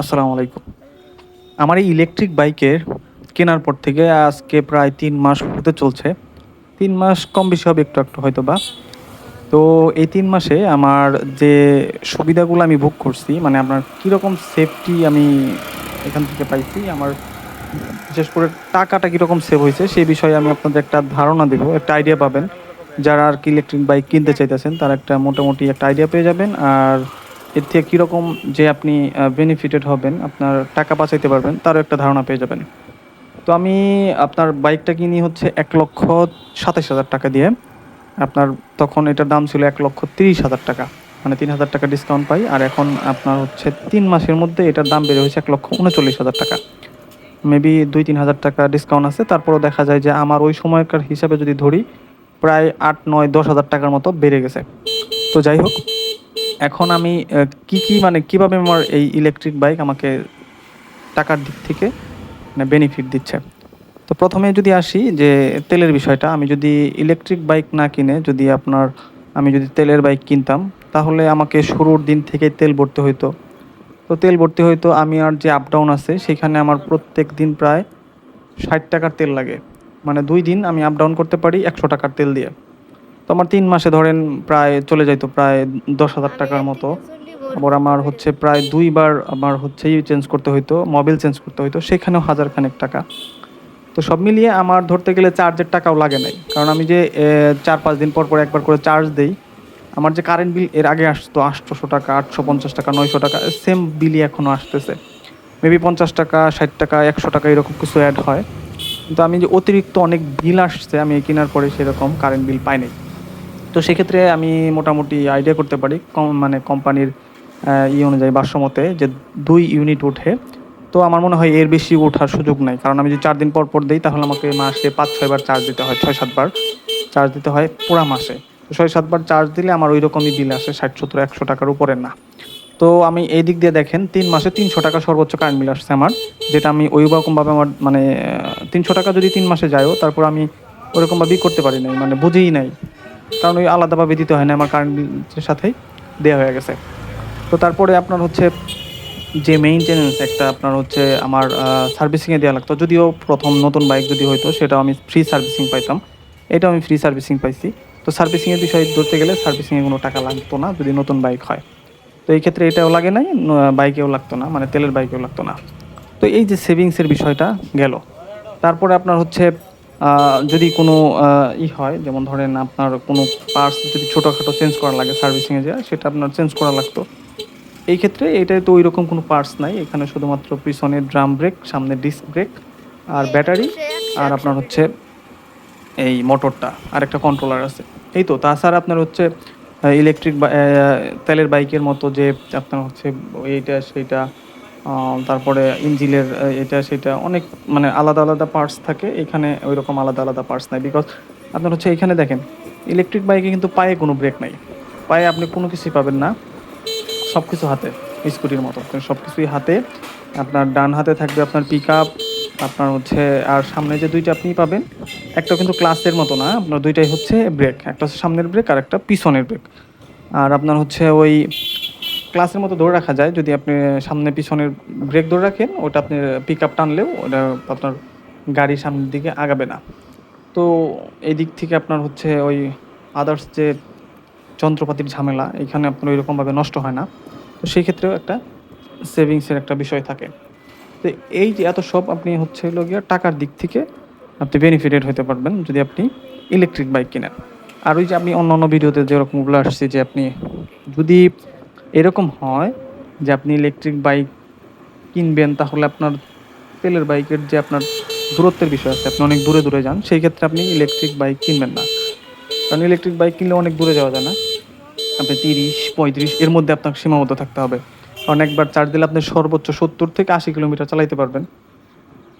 আসসালামু আলাইকুম। আমার এই ইলেকট্রিক বাইকের কেনার পর থেকে আজকে প্রায় তিন মাস হতে চলছে। তিন মাস কম বেশি হবে একটু একটু হয়তো বা। তো এই তিন মাসে আমার যে সুবিধাগুলো আমি ভোগ করছি মানে আপনার কীরকম সেফটি আমি এখান থেকে পাইছি, আমার বিশেষ করে টাকাটা কীরকম সেভ হয়েছে, সেই বিষয়ে আমি আপনাদের একটা ধারণা দেবো, একটা আইডিয়া পাবেন। যারা আর কি ইলেকট্রিক বাইক কিনতে চাইতেছেন, তারা একটা মোটামুটি একটা আইডিয়া পেয়ে যাবেন। আর এর থেকে কীরকম যে আপনি বেনিফিটেড হবেন, আপনার টাকা বাঁচাইতে পারবেন, তারও একটা ধারণা পেয়ে যাবেন। তো আমি আপনার বাইকটা কিনি হচ্ছে এক লক্ষ সাতাশ হাজার টাকা দিয়ে। আপনার তখন এটার দাম ছিল এক লক্ষ তিরিশ হাজার টাকা। মানে তিন হাজার টাকা ডিসকাউন্ট পাই, আর এখন আপনার হচ্ছে তিন মাসের মধ্যে এটার দাম বেড়ে হয়েছে এক লক্ষ উনচল্লিশ হাজার টাকা। মেবি দুই তিন হাজার টাকা ডিসকাউন্ট আছে, তারপরেও দেখা যায় যে আমার ওই সময়কার হিসাবে যদি ধরি, প্রায় আট, নয়, দশ হাজার টাকার মতো বেড়ে গেছে। তো যাই হোক এখন আমি কি কি মানে কীভাবে আমার এই ইলেকট্রিক বাইক আমাকে টাকার দিক থেকে মানে বেনিফিট দিচ্ছে? তো প্রথমে যদি আসি যে তেলের বিষয়টা, আমি যদি ইলেকট্রিক বাইক না কিনে, যদি আপনার, আমি যদি তেলের বাইক কিনতাম, তাহলে আমাকে শুরুর দিন থেকে তেল ভরতে হইতো। তো তেল ভরতে হইতো, আমি আর যে আপ ডাউন আছে, সেখানে আমার প্রত্যেক দিন প্রায় ষাট টাকার তেল লাগে। মানে দুই দিন আমি আপ ডাউন করতে পারি একশো টাকার তেল দিয়ে। তো আমার তিন মাসে ধরেন প্রায় চলে যাইতো প্রায় দশ হাজার টাকার মতো। আবার আমার হচ্ছে প্রায় দুইবার আমার হচ্ছে চেঞ্জ করতে হইতো মোবিল চেঞ্জ করতে হইতো সেখানেও হাজার খানেক টাকা। তো সব মিলিয়ে আমার ধরতে গেলে চার্জের টাকাও লাগে নাই। কারণ আমি যে চার পাঁচ দিন পর পর একবার করে চার্জ দেই আমার যে কারেন্ট বিল এর আগে আসতো আটশোশো টাকা আটশো পঞ্চাশ টাকা নয়শো টাকা সেম বিলই এখনও আসতেছে। মেবি পঞ্চাশ টাকা ষাট টাকা একশো টাকা এরকম কিছু অ্যাড হয়। কিন্তু আমি যে অতিরিক্ত অনেক বিল আসছে আমি কেনার পরে সেরকম কারেন্ট বিল পাই নাই। তো সেক্ষেত্রে আমি মোটামুটি আইডিয়া করতে পারি কম মানে কোম্পানির ই অনুযায়ী ভাষ্যমতে যে দুই ইউনিট ওঠে। তো আমার মনে হয় এর বেশি ওঠার সুযোগ নাই। কারণ আমি যদি চার দিন পর পর দিই, তাহলে আমাকে মাসে পাঁচ ছয়বার চার্জ দিতে হয় ছয় সাতবার চার্জ দিতে হয় পুরা মাসে। তো ছয় সাতবার চার্জ দিলে আমার ওই রকমই বিল আসে ষাট সত্তর একশো টাকার উপরে না। তো আমি এই দিক দিয়ে দেখেন, তিন মাসে তিনশো টাকা সর্বোচ্চ কারেন্ট বিল আসছে আমার, যেটা আমি ওই রকমভাবে আমার মানে তিনশো টাকা যদি তিন মাসে যায়ও, তারপর আমি ওরকমভাবেই করতে পারি নাই মানে বুঝেই নাই। কারণ ওই আলাদাভাবে দিতে হয় না, আমার কারেন্ট বিলের সাথেই দেওয়া হয়ে গেছে। তো তারপরে আপনার হচ্ছে যে মেইনটেনেন্স একটা আপনার হচ্ছে আমার সার্ভিসিংয়ে দেওয়া লাগতো। যদিও প্রথম নতুন বাইক যদি হইতো, সেটাও আমি ফ্রি সার্ভিসিং পাইতাম। এটাও আমি ফ্রি সার্ভিসিং পাইছি। তো সার্ভিসিংয়ের বিষয়ে ধরতে গেলে সার্ভিসিংয়ে কোনো টাকা লাগতো না যদি নতুন বাইক হয়। তো এই ক্ষেত্রে এটাও লাগে নাই বাইকেও লাগতো না মানে তেলের বাইকেও লাগতো না। তো এই যে সেভিংসের বিষয়টা গেল। তারপরে আপনার হচ্ছে যদি কোনো ই হয়, যেমন ধরেন আপনার কোনো পার্টস যদি ছোটোখাটো চেঞ্জ করা লাগে সার্ভিসিংয়ে যায় সেটা আপনার চেঞ্জ করা লাগতো। এই ক্ষেত্রে এটাই তো ওই রকম কোনো পার্টস নাই। এখানে শুধুমাত্র পিছনে ড্রাম ব্রেক সামনে ডিস্ক ব্রেক আর ব্যাটারি আর আপনার হচ্ছে এই মোটরটা আর একটা কন্ট্রোলার আছে। এই তো, তাছাড়া আপনার হচ্ছে ইলেকট্রিক তেলের বাইকের মতো যে আপনার হচ্ছে এইটা, সেইটা তারপরে ইঞ্জিলের এটা সেটা অনেক মানে আলাদা আলাদা পার্টস থাকে, এখানে ওই রকম আলাদা আলাদা পার্টস নাই বিকজ আপনার হচ্ছে এখানে দেখেন ইলেকট্রিক বাইকে কিন্তু পায়ে কোনো ব্রেক নাই। পায়ে আপনি কোনো কিছুই পাবেন না সব কিছু হাতে স্কুটির মতো সব কিছুই হাতে, আপনার ডান হাতে থাকবে আপনার পিক আপ আপনার হচ্ছে, আর সামনে যে দুইটা আপনি পাবেন, একটা কিন্তু ক্লাসের মতো না, আপনার দুইটাই হচ্ছে ব্রেক একটা হচ্ছে সামনের ব্রেক আর একটা পিছনের ব্রেক আর আপনার হচ্ছে ওই ক্লাসের মতো ধরে রাখা যায়। যদি আপনি সামনে পিছনের ব্রেক ধরে রাখেন, ওটা আপনি পিক আপ টানলেও ওটা আপনার গাড়ি সামনের দিকে আগাবে না। তো এই দিক থেকে আপনার হচ্ছে ওই আদার্স যে যন্ত্রপাতির ঝামেলা, এখানে আপনার ওইরকমভাবে নষ্ট হয় না। তো সেই ক্ষেত্রেও একটা সেভিংসের একটা বিষয় থাকে। তো এই যে এত সব আপনি হচ্ছে হলো গিয়া টাকার দিক থেকে আপনি বেনিফিটেড হতে পারবেন যদি আপনি ইলেকট্রিক বাইক কিনেন। আর ওই যে আপনি অন্য অন্য ভিডিওতে যেরকমগুলো আসছে যে আপনি যদি এরকম হয় যে আপনি ইলেকট্রিক বাইক কিনবেন, তাহলে আপনার তেলের বাইকের যে আপনার দূরত্বের বিষয় আছে, আপনি অনেক দূরে দূরে যান, সেই ক্ষেত্রে আপনি ইলেকট্রিক বাইক কিনবেন না। কারণ ইলেকট্রিক বাইক কিনলে অনেক দূরে যাওয়া যায় না। আপনি তিরিশ, পঁয়ত্রিশ, এর মধ্যে আপনাকে সীমাবদ্ধ থাকতে হবে। কারণ একবার চার্জ দিলে আপনি সর্বোচ্চ সত্তর থেকে আশি কিলোমিটার চালাইতে পারবেন।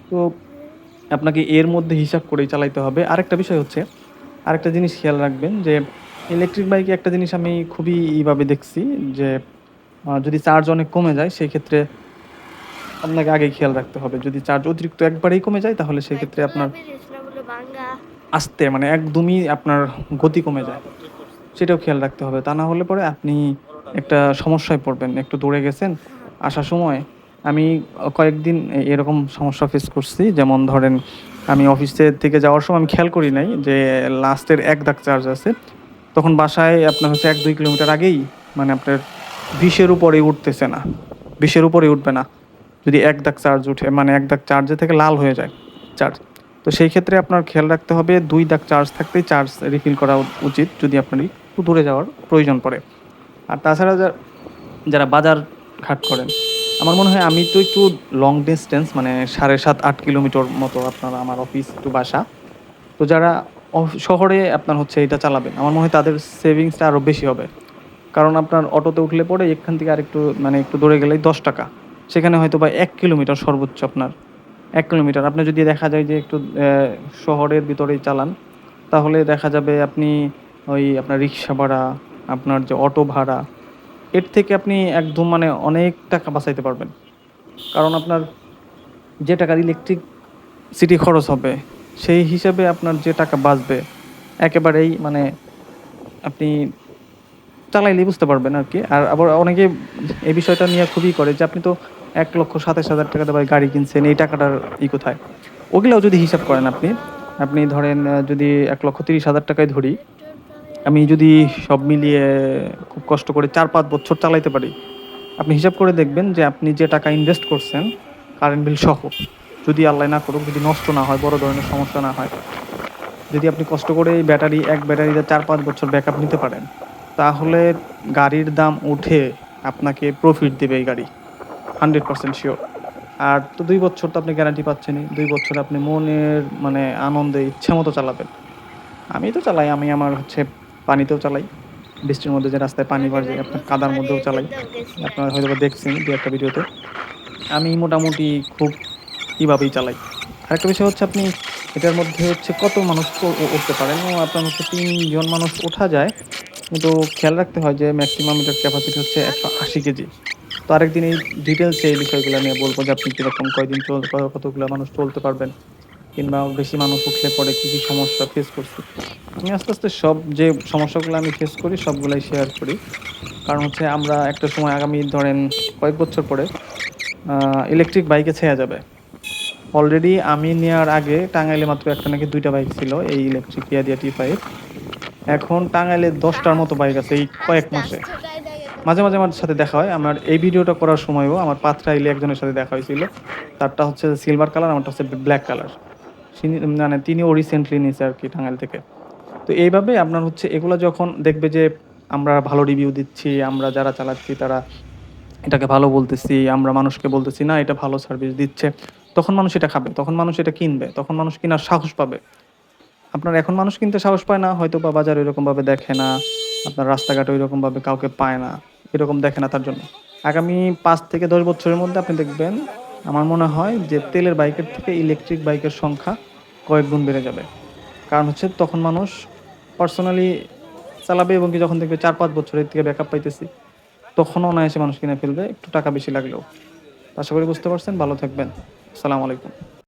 তো আপনাকে এর মধ্যে হিসাব করেই চালাইতে হবে। আরেকটা বিষয় হচ্ছে, আরেকটা জিনিস খেয়াল রাখবেন যে ইলেকট্রিক বাইকে একটা জিনিস আমি খুবই এইভাবে দেখছি যে যদি চার্জ অনেক কমে যায় সেই ক্ষেত্রে আপনাকে আগে খেয়াল রাখতে হবে। যদি চার্জ অতিরিক্ত একবারেই কমে যায় তাহলে সেক্ষেত্রে আপনার আস্তে মানে একদমই আপনার গতি কমে যায়। সেটাও খেয়াল রাখতে হবে। তা না হলে পরে আপনি একটা সমস্যায় পড়বেন। একটু দৌড়ে গেছেন আসার সময় আমি কয়েকদিন এরকম সমস্যা ফেস করছি। যেমন ধরেন আমি অফিসের থেকে যাওয়ার সময় আমি খেয়াল করি নাই যে লাস্টের এক দাগ চার্জ আছে। তখন বাসায় আপনার হচ্ছে এক দুই কিলোমিটার আগেই মানে আপনার বিশের উপরে উঠতেছে না। বিশের উপরে উঠবে না। যদি এক দাগ চার্জ উঠে মানে এক দাগ চার্জে থেকে লাল হয়ে যায় চার্জ। তো সেই ক্ষেত্রে আপনার খেয়াল রাখতে হবে, দুই দাগ চার্জ থাকতেই চার্জ রিফিল করা উচিত যদি আপনার একটু দূরে যাওয়ার প্রয়োজন পড়ে। আর তাছাড়া যারা বাজার ঘাট করেন, আমার মনে হয় আমি তো একটু লং ডিস্টেন্স মানে সাড়ে সাত আট কিলোমিটার মতো আপনার আমার অফিস একটু বাসা। তো যারা শহরে আপনার হচ্ছে এটা চালাবেন। আমার মনে হয় তাদের সেভিংসটা আরও বেশি হবে। কারণ আপনার অটোতে উঠলে পরে এখান থেকে আরেকটু মানে একটু দূরে গেলেই দশ টাকা। সেখানে হয়তো বা এক কিলোমিটার সর্বোচ্চ আপনার, এক কিলোমিটার। আপনি যদি দেখা যায় যে একটু শহরের ভিতরেই চালান, তাহলে দেখা যাবে আপনি ওই আপনার রিক্সা ভাড়া, আপনার যে অটো ভাড়া, এর থেকে আপনি একদম মানে অনেক টাকা বাঁচাইতে পারবেন। কারণ আপনার যে টাকার ইলেকট্রিক সিটি খরচ হবে সেই হিসাবে আপনার যে টাকা বাঁচবে, একেবারেই মানে আপনি চালাইলেই বুঝতে পারবেন আর কি। আর আবার অনেকে এই বিষয়টা নিয়ে খুবই করে যে, আপনি তো এক লক্ষ সাতাশ হাজার টাকা দিয়ে গাড়ি কিনছেন, এই টাকাটার ই কোথায়? ওগুলাও যদি হিসাব করেন আপনি আপনি ধরেন যদি এক লক্ষ তিরিশ হাজার টাকায় ধরি, আমি যদি সব মিলিয়ে খুব কষ্ট করে চার পাঁচ বছর চালাইতে পারি, আপনি হিসাব করে দেখবেন যে, আপনি যে টাকা ইনভেস্ট করছেন কারেন্ট বিল সহ যদি আল্লাহ না করুক, যদি নষ্ট না হয়, বড় ধরনের সমস্যা না হয়, যদি আপনি কষ্ট করে এই ব্যাটারি, এক ব্যাটারিতে চার পাঁচ বছর ব্যাকআপ নিতে পারেন, তাহলে গাড়ির দাম উঠে আপনাকে প্রফিট দেবে এই গাড়ি হান্ড্রেড পার্সেন্ট শিওর আর তো দুই বছর তো আপনি গ্যারান্টি পাচ্ছেনই, দুই বছর আপনি মনের মানে আনন্দে ইচ্ছা মতো চালাবেন। আমি তো চালাই, আমি আমার হচ্ছে পানিতেও চালাই, বৃষ্টির মধ্যে যে রাস্তায় পানি বাড়ছে আপনার কাদার মধ্যেও চালাই। আপনারা হয়তো দেখছেন দু একটা ভিডিওতে। আমি মোটামুটি খুব কীভাবেই চালাই। আরেকটা বিষয় হচ্ছে আপনি, এটার মধ্যে হচ্ছে কত মানুষ উঠতে পারেন? ও, আপনার হচ্ছে তিনজন মানুষ ওঠা যায়, কিন্তু খেয়াল রাখতে হয় যে ম্যাক্সিমাম এটার ক্যাপাসিটি হচ্ছে একশো আশি কেজি। তো আরেকদিন এই ডিটেলস এই বিষয়গুলো নিয়ে বলব যে আপনি কীরকম কয়দিন চল কতগুলো মানুষ চলতে পারবেন, কিংবা বেশি মানুষ উঠলে পরে কী কী সমস্যা ফেস করছি। আমি আস্তে আস্তে সব যে সমস্যাগুলো আমি ফেস করি, সবগুলাই শেয়ার করি। কারণ হচ্ছে আমরা একটা সময় আগামী ধরেন কয়েক বছর পরে ইলেকট্রিক বাইকে ছেয়া যাবে। অলরেডি আমি নেওয়ার আগে টাঙ্গাইলে মাত্র একটা নাকি দুইটা বাইক ছিল এই ইলেকট্রিক ইয়াদিয়া টি ফাইভ এখন টাঙ্গাইলে দশটার মতো বাইক আছে এই কয়েক মাসে। মাঝে মাঝে আমার সাথে দেখা হয়। আমার এই ভিডিওটা করার সময়ও আমার পাত্রা ইলে একজনের সাথে দেখা হয়েছিল। তারটা হচ্ছে সিলভার কালার আমারটা হচ্ছে ব্ল্যাক কালার মানে তিনিও রিসেন্টলি নিয়েছে আর কি টাঙ্গাইল থেকে। তো এইভাবে আপনার হচ্ছে এগুলো যখন দেখবে যে আমরা ভালো রিভিউ দিচ্ছি আমরা যারা চালাচ্ছি তারা এটাকে ভালো বলতেছি আমরা মানুষকে বলতেছি না এটা ভালো সার্ভিস দিচ্ছে। তখন মানুষ এটা খাবে, তখন মানুষ এটা কিনবে, তখন মানুষ কেনার সাহস পাবে। আপনার এখন মানুষ কিনতে সাহস পায় না, হয়তো বা বাজার এরকম ভাবে দেখে না, আপনার রাস্তাঘাট ওইরকম ভাবে কাউকে পায় না, এরকম দেখে না তার জন্য। আগামী পাঁচ থেকে দশ বছরের মধ্যে আপনি দেখবেন, আমার মনে হয় যে তেলের বাইকের থেকে ইলেকট্রিক বাইকের সংখ্যা কয়েক গুণ বেড়ে যাবে। কারণ হচ্ছে তখন মানুষ পার্সোনালি চালাবে এবং কি যখন দেখবে চার পাঁচ বছরের থেকে ব্যাকআপ পাইতেছি তখনও অনায়াসে মানুষ কিনে ফেলবে, একটু টাকা বেশি লাগলেও। আশা করি বুঝতে পারছেন, ভালো থাকবেন। আসসালামু আলাইকুম।